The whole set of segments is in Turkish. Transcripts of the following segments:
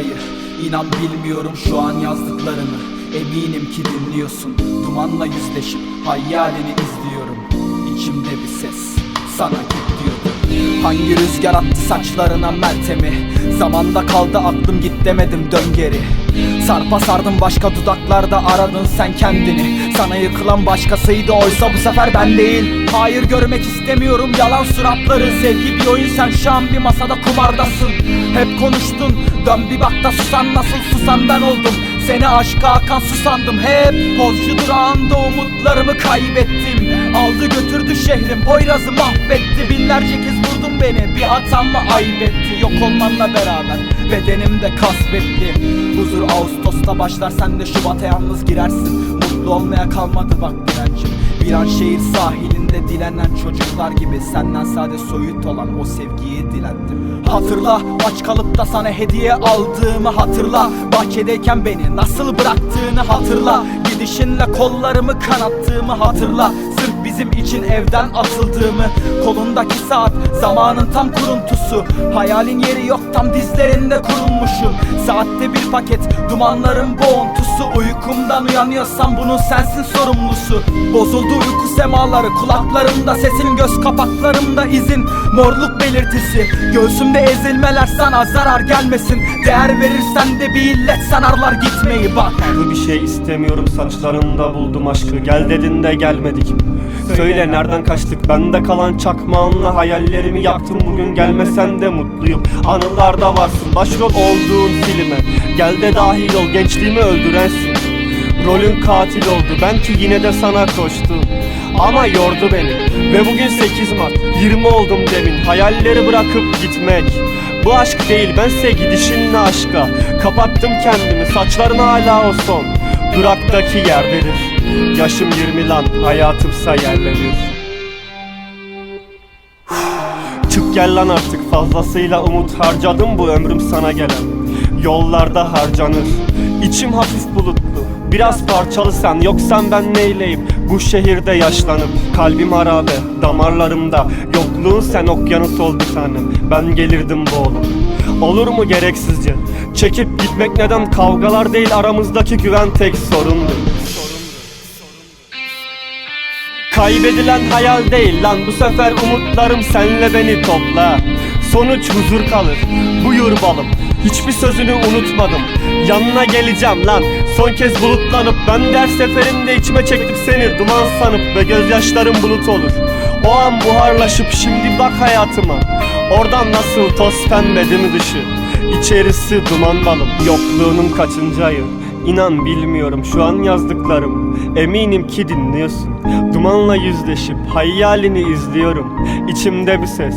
kaçıncı ayı İnan bilmiyorum şu an yazdıklarını. Eminim ki dinliyorsun. Dumanla yüzleşip hayalini izliyorum. İçimde bir ses sana git diyordu. Hangi rüzgar attı saçlarına meltemi Zamanda kaldı aklım git demedim dön geri. Sarpa sardım başka dudaklarda aradın sen kendini. Sana yıkılan başkasıydı oysa bu sefer ben değil. Hayır görmek istemiyorum yalan suratları. Sevgi bir oyun sen şu an bir masada kumardasın. Hep konuştun dön bir bak da susan nasıl susan ben oldum. Seni aşka akan susandım hep Pozcu durağında umutlarımı kaybettim. Aldı götürdü şehrim Poyraz'ı mahvetti. Binlerce kez beni. Bir hatam mı ayıp etti? Yok olmanla beraber Bedenimde kasvetti. Huzur Ağustos'ta başlar Sen de Şubat'a yalnız girersin. Mutlu olmaya kalmadı bak direncim. Bir an şehir sahilinde dilenen çocuklar gibi Senden sade soyut olan o sevgiyi dilendim. Hatırla aç kalıp da sana hediye aldığımı hatırla. Bahçedeyken beni nasıl bıraktığını hatırla. Gidişinle kollarımı kanattığımı hatırla. Sırf bizim için evden atıldığımı Kolundaki saat zamanın tam kuruntusu Hayalin yeri yok tam dizlerinde kurulmuşum Saatte bir paket dumanların boğuntusu Uykumdan uyanıyorsam bunun sensin sorumlusu. Bozuldu uyku semaları kulaklarımda sesin Göz kapaklarımda izin morluk belirtisi. Göğsümde ezilmeler sana zarar gelmesin. Değer verirsen de bir illet sanarlar gitmeyi bak. Bir şey istemiyorum saçlarında buldum aşkı. Gel dedin de gelmedik Söyle nereden kaçtık? bende kalan çakmağınla hayallerimi yaktım Bugün gelmesen de mutluyum. Anılarda varsın. Başrol olduğun filme. Gel de dahil ol gençliğimi öldürensin. Rolün katil oldu. Ben ki yine de sana koştum. Ama yordu beni. Ve bugün 8 Mart. 20 oldum demin. Hayalleri bırakıp gitmek. Bu aşk değil. Bense gidişinle aşka. Kapattım kendimi. Saçların hala o son Duraktaki yerdedir. Yaşım 20 lan hayatımsa yerlenir Çık gel lan artık fazlasıyla umut harcadım bu ömrüm sana gelen. Yollarda harcanır. İçim hafif bulutlu Biraz parçalı sen yoksan ben neyleyim? Bu şehirde yaşlanıp Kalbim harabe damarlarımda. Yokluğun sen okyanus ol bir tanem Ben gelirdim boğulup Olur mu gereksizce? Çekip gitmek neden? Kavgalar değil aramızdaki güven tek sorundu Kaybedilen hayal değil lan. Bu sefer umutlarım senle beni topla. Sonuç huzur kalır. Buyur balım. Hiçbir sözünü unutmadım. Yanına geleceğim lan Son kez bulutlanıp Ben de her seferinde içime çektim seni. Duman sanıp ve gözyaşlarım bulut olur. O an buharlaşıp şimdi bak hayatıma. Oradan nasıl toz pembe değil mi dışı. İçerisi duman balım Yokluğunun kaçıncı ayı? İnan bilmiyorum şu an yazdıklarım. Eminim ki dinliyorsun. Dumanla yüzleşip hayalini izliyorum. İçimde bir ses.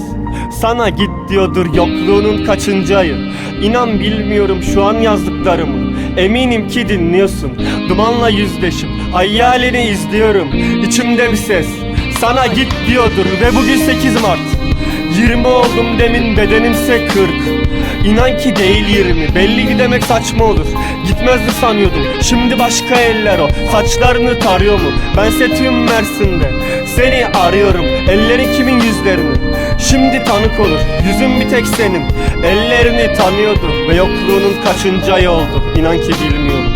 Sana git diyordur yokluğunun kaçıncı ayı İnan bilmiyorum şu an yazdıklarımı. Eminim ki dinliyorsun. Dumanla yüzleşip hayalini izliyorum. İçimde bir ses Sana git diyordur ve bugün 8 Mart. 20 oldum demin bedenimse 40 İnan ki değil 20 belli ki demek saçma olur. Gitmezdi sanıyordum şimdi başka eller o. Saçlarını tarıyor mu? Bense tüm Mersin'de. Seni arıyorum ellerin kimin yüzlerini Şimdi tanık olur. Yüzün bir tek senin. Ellerini tanıyordu ve yokluğunun kaçıncı ayı oldu? İnan ki bilmiyorum